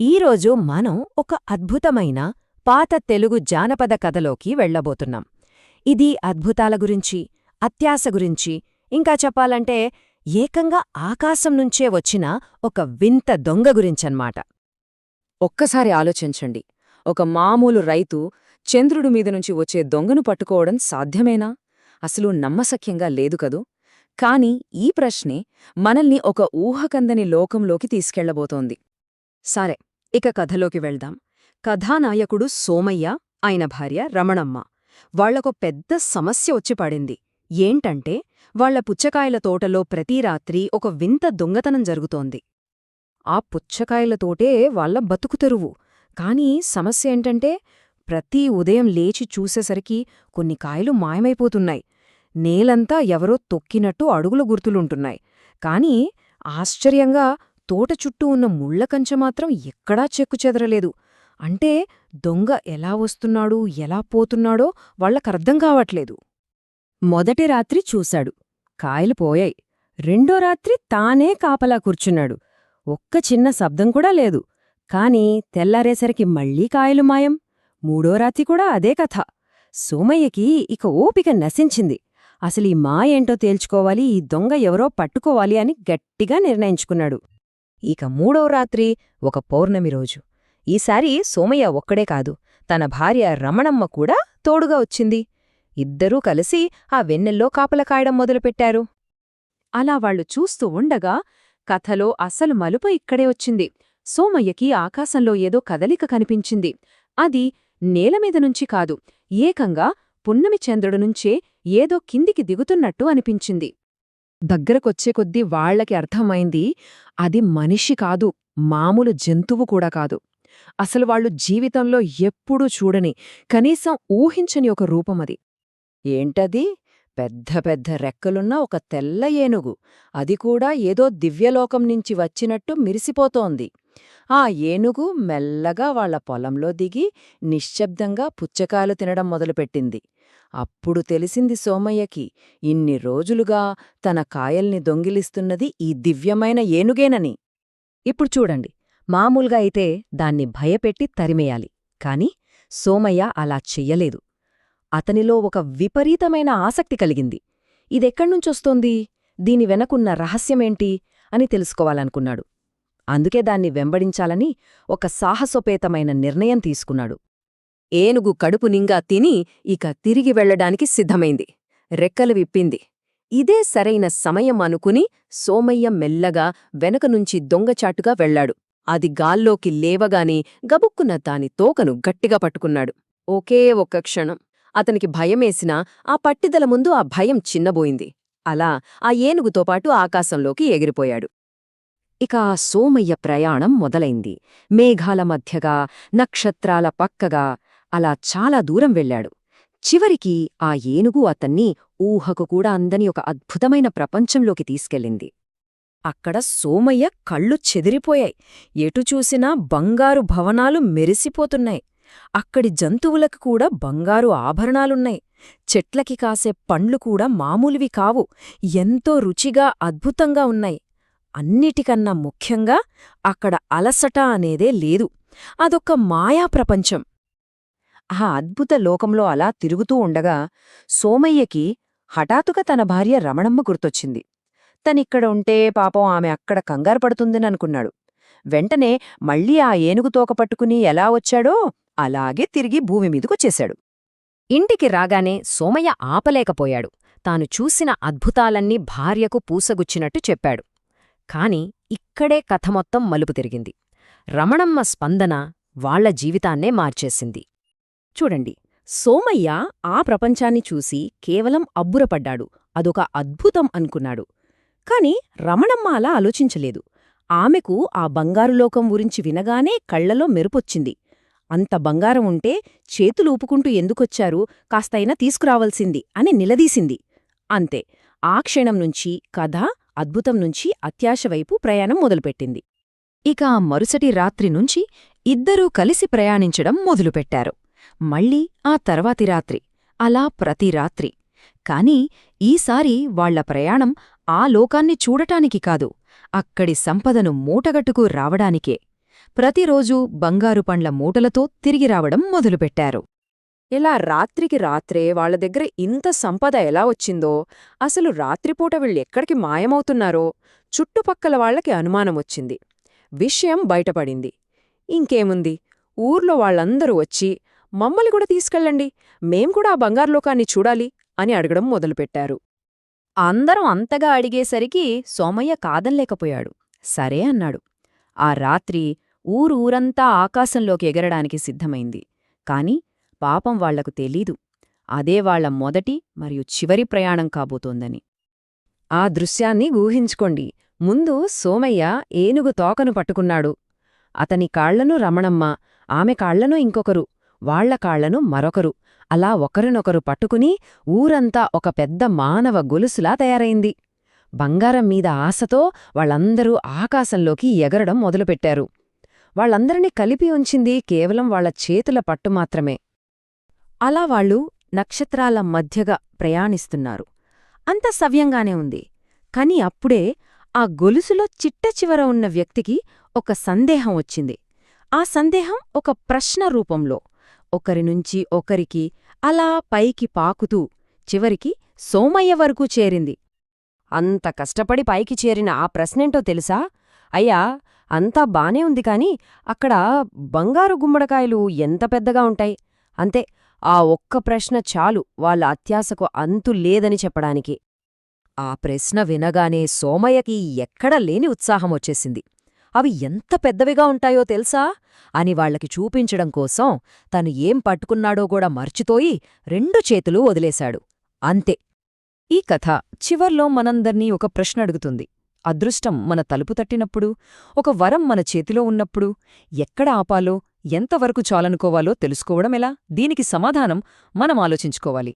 ఈరోజు మనం ఒక అద్భుతమైన పాత తెలుగు జానపద కథలోకి వెళ్ళబోతున్నాం. ఇది అద్భుతాల గురించి అత్యాశ గురించి ఇంకా చెప్పాలంటే ఏకంగా ఆకాశం నుంచే వచ్చిన ఒక వింత దొంగ గురించన్మాట ఒక్కసారి ఆలోచించండి. ఒక మామూలు రైతు చంద్రుడి మీద నుంచి వచ్చే దొంగను పట్టుకోవడం సాధ్యమేనా? అసలు నమ్మసఖ్యంగా లేదు కదూ? కాని ఈ ప్రశ్నే మనల్ని ఒక ఊహకందని లోకంలోకి తీసుకెళ్ళబోతోంది సరే ఇక కథలోకి వెళ్దాం. కథానాయకుడు సోమయ్య ఆయన భార్య రమణమ్మ. వాళ్ళకు పెద్ద సమస్య వచ్చి పడింది. ఏంటంటే వాళ్ళ పుచ్చకాయల తోటలో ప్రతి రాత్రి ఒక వింత దొంగతనం జరుగుతోంది. ఆ పుచ్చకాయలతోటే వాళ్ళ బతుకుతెరువు కాని సమస్య ఏంటంటే ప్రతి ఉదయం లేచి చూసేసరికి కొన్ని కాయలు మాయమైపోతున్నాయి. నేలంతా ఎవరో తొక్కినట్టు అడుగుల గుర్తులుంటున్నాయి. కాని ఆశ్చర్యంగా తోట చుట్టూ ఉన్న ముళ్ళకంచె మాత్రం ఎక్కడా చెక్కుచెదరలేదు అంటే దొంగ ఎలా వస్తున్నాడు ఎలా పోతున్నాడో వాళ్ళకర్ధం కావట్లేదు. మొదటి రాత్రి చూశాడు. కాయలు పోయాయి. రెండో రాత్రి తానే కాపలా కూర్చున్నాడు. ఒక్క చిన్న శబ్దం కూడా లేదు. కాని తెల్లారేసరికి మళ్ళీ కాయలు మాయం. మూడో రాత్రి కూడా అదే కథ. సోమయ్యకి ఇక ఓపిక నశించింది. అసలు ఈ మా ఏంటో తేల్చుకోవాలి ఈ దొంగ ఎవరో పట్టుకోవాలి అని గట్టిగా నిర్ణయించుకున్నాడు. ఇక మూడో రాత్రి ఒక పౌర్ణమి రోజు. ఈసారి సోమయ్య ఒక్కడే కాదు తన భార్య రమణమ్మ కూడా తోడుగా వచ్చింది. ఇద్దరూ కలిసి ఆ వెన్నెల్లో కాపలకాయడం మొదలుపెట్టారు. అలా వాళ్ళు చూస్తూ ఉండగా కథలో అసలు మలుపు ఇక్కడే వచ్చింది. సోమయ్యకి ఆకాశంలో ఏదో కదలిక కనిపించింది. అది నేలమీద నుంచి కాదు ఏకంగా పున్నమి చంద్రుడు నుంచే ఏదో కిందికి దిగుతున్నట్టు అనిపించింది. దగ్గరకొచ్చే కొద్దీ వాళ్ళకి అర్థమైంది అది మనిషి కాదు మామూలు జంతువు కూడా కాదు. అసలు వాళ్ళు జీవితంలో ఎప్పుడూ చూడని కనీసం ఊహించని ఒక రూపమది ఏంటది? పెద్ద పెద్ద రెక్కలున్న ఒక తెల్ల ఏనుగు. అది కూడా ఏదో దివ్యలోకం నుంచి వచ్చినట్టు మిరిసిపోతోంది. ఆ ఏనుగు మెల్లగా వాళ్ళ పొలంలో దిగి నిశ్శబ్దంగా పుచ్చకాయలు తినడం మొదలుపెట్టింది. అప్పుడు తెలిసింది సోమయ్యకి ఇన్ని రోజులుగా తన కాయల్ని దొంగిలిస్తున్నది ఈ దివ్యమైన ఏనుగేనని. ఇప్పుడు చూడండి మామూలుగా అయితే దాన్ని భయపెట్టి తరిమేయాలి కాని సోమయ్య అలా చెయ్యలేదు. అతనిలో ఒక విపరీతమైన ఆసక్తి కలిగింది. ఇదెక్కడ్నుంచొస్తోంది? దీని వెనకున్న రహస్యమేంటి? అని తెలుసుకోవాలనుకున్నాడు. అందుకే దాన్ని వెంబడించాలని ఒక సాహసోపేతమైన నిర్ణయం తీసుకున్నాడు. ఏనుగు కడుపు నింగా తిని ఇక తిరిగి వెళ్ళడానికి సిద్ధమైంది. రెక్కలు విప్పింది. ఇదే సరైన సమయం అనుకుని సోమయ్య మెల్లగా వెనకనుంచి దొంగచాటుగా వెళ్ళాడు అది గాల్లోకి లేవగానే గబుక్కున దాని తోకను గట్టిగా పట్టుకున్నాడు. ఒకే ఒక్క క్షణం. అతనికి భయమేసినా ఆ పట్టిదల ముందు ఆ భయం చిన్నబోయింది. అలా ఆ ఏనుగుతోపాటు ఆకాశంలోకి ఎగిరిపోయాడు. ఇక ఆ సోమయ్య ప్రయాణం మొదలైంది. మేఘాల మధ్యగా నక్షత్రాల పక్కగా అలా చాలా దూరం వెళ్ళాడు. చివరికి ఆ ఏనుగు అతన్ని ఊహకు కూడా అందని ఒక అద్భుతమైన ప్రపంచంలోకి తీసుకెళ్ళింది. అక్కడ సోమయ్య కళ్ళు చెదిరిపోయాయి. ఎటు చూసినా బంగారు భవనాలు మెరిసిపోతున్నాయి. అక్కడి జంతువులకు కూడా బంగారు ఆభరణాలున్నాయి. చెట్లకి కాసే పండ్లు కూడా మామూలువి కావు. ఎంతో రుచిగా అద్భుతంగా ఉన్నాయి. అన్నిటికన్నా ముఖ్యంగా అక్కడ అలసట అనేదే లేదు. అదొక్క మాయా ప్రపంచం. ఆ అద్భుత లోకంలో అలా తిరుగుతూ ఉండగా సోమయ్యకి హఠాత్తుగా తన భార్య రమణమ్మ గుర్తొచ్చింది. తనిక్కడ ఉంటే పాపం ఆమె అక్కడ కంగారు పడుతుందననుకున్నాడు వెంటనే మళ్ళీ ఆ ఏనుగు తోక పట్టుకుని ఎలా వచ్చాడో అలాగే తిరిగి భూమి మీదకొచ్చేశాడు. ఇంటికి రాగానే సోమయ్య ఆపలేకపోయాడు. తాను చూసిన అద్భుతాలన్నీ భార్యకు పూసగుచ్చినట్టు చెప్పాడు. కాని ఇక్కడే కథ మొత్తం మలుపు తిరిగింది. రమణమ్మ స్పందన వాళ్ళ జీవితాన్నే మార్చేసింది. చూడండి. సోమయ్య ఆ ప్రపంచాన్ని చూసి కేవలం అబ్బురపడ్డాడు. అదొక అద్భుతం అనుకున్నాడు. కాని రమణమ్మ అలా ఆలోచించలేదు. ఆమెకు ఆ బంగారులోకం గురించి వినగానే కళ్ళలో మెరుపొచ్చింది. అంత బంగారం ఉంటే చేతులు ఊపుకుంటూ ఎందుకొచ్చారు? కాస్తైనా తీసుకురావాల్సింది అని నిలదీసింది. అంతే. ఆ క్షణం నుంచి కథ అద్భుతం నుంచి అత్యాశవైపు ప్రయాణం మొదలుపెట్టింది. ఇక ఆ మరుసటి రాత్రి నుంచి ఇద్దరూ కలిసి ప్రయాణించడం మొదలుపెట్టారు. మళ్ళీ ఆ తర్వాతి రాత్రి అలా ప్రతి రాత్రి. కాని ఈసారి వాళ్ళ ప్రయాణం ఆ లోకాన్ని చూడటానికి కాదు అక్కడి సంపదను మూటగట్టుకు రావడానికే. ప్రతిరోజూ బంగారు పండ్ల మూటలతో తిరిగి రావడం మొదలుపెట్టారు. ఇలా రాత్రికి రాత్రే వాళ్ళ దగ్గర ఇంత సంపద ఎలా వచ్చిందో అసలు రాత్రిపూట వీళ్ళెక్కడికి మాయమవుతున్నారో చుట్టుపక్కల వాళ్ళకి అనుమానమొచ్చింది విషయం బయటపడింది. ఇంకేముంది? ఊర్లో వాళ్ళందరూ వచ్చి మమ్మల్ని కూడా తీసుకెళ్ళండి. మేం కూడా ఆ బంగారులోకాన్ని చూడాలి అని అడగడం మొదలుపెట్టారు. అందరం అంతగా అడిగేసరికి సోమయ్య కాదనలేకపోయాడు సరే అన్నాడు. ఆ రాత్రి ఊరు ఊరంతా ఆకాశంలోకి ఎగరడానికి సిద్ధమైంది. కాని పాపం వాళ్ళకు తెలీదు. అదే వాళ్ళ మొదటి మరియు చివరి ప్రయాణం కాబోతోందని. ఆ దృశ్యాన్ని ఊహించుకోండి. ముందు సోమయ్య ఏనుగు తోకను పట్టుకున్నాడు. అతని కాళ్ళను రమణమ్మ ఆమె కాళ్ళను ఇంకొకరు వాళ్ళ కాళ్ళను మరొకరు. అలా ఒకరినొకరు పట్టుకుని ఊరంతా ఒక పెద్ద మానవ గొలుసులా తయారైంది. బంగారం మీద ఆశతో వాళ్ళందరూ ఆకాశంలోకి ఎగరడం మొదలుపెట్టారు. వాళ్ళందరినీ కలిపి ఉంచింది కేవలం వాళ్ళ చేతుల పట్టు మాత్రమే. అలా వాళ్ళు నక్షత్రాల మధ్యగా ప్రయాణిస్తున్నారు. అంత సవ్యంగానే ఉంది. కాని అప్పుడే ఆ గొలుసులో చిట్ట చివర ఉన్న వ్యక్తికి ఒక సందేహం వచ్చింది. ఆ సందేహం ఒక ప్రశ్న రూపంలో. ఒకరినుంచి ఒకరికి అలా పైకి పాకుతూ చివరికి సోమయ్య వరకు చేరింది. అంత కష్టపడి పైకి చేరిన ఆ ప్రశ్నేంటో తెలుసా? అయ్యా అంతా బానే ఉంది కాని అక్కడ బంగారు గుమ్మడకాయలు ఎంత పెద్దగా ఉంటాయి? అంతే ఆ ఒక్క ప్రశ్న చాలు వాళ్ళ అత్యాశకు అంతు లేదని చెప్పడానికి. ఆ ప్రశ్న వినగానే సోమయ్యకి ఎక్కడ లేని ఉత్సాహం వచ్చేసింది అవి ఎంత పెద్దవిగా ఉంటాయో తెలుసా? అని వాళ్ళకి చూపించడం కోసం తను ఏం పట్టుకున్నాడో కూడా మర్చిపోయి రెండు చేతులు వదిలేశాడు. అంతే. ఈ కథ చివర్లో మనందర్నీ ఒక ప్రశ్న అడుగుతుంది. అదృష్టం మన తలుపు తట్టినప్పుడు ఒక వరం మన చేతిలో ఉన్నప్పుడు ఎక్కడ ఆపాలో ఎంతవరకు చాలనుకోవాలో తెలుసుకోవడమెలా దీనికి సమాధానం మనం ఆలోచించుకోవాలి.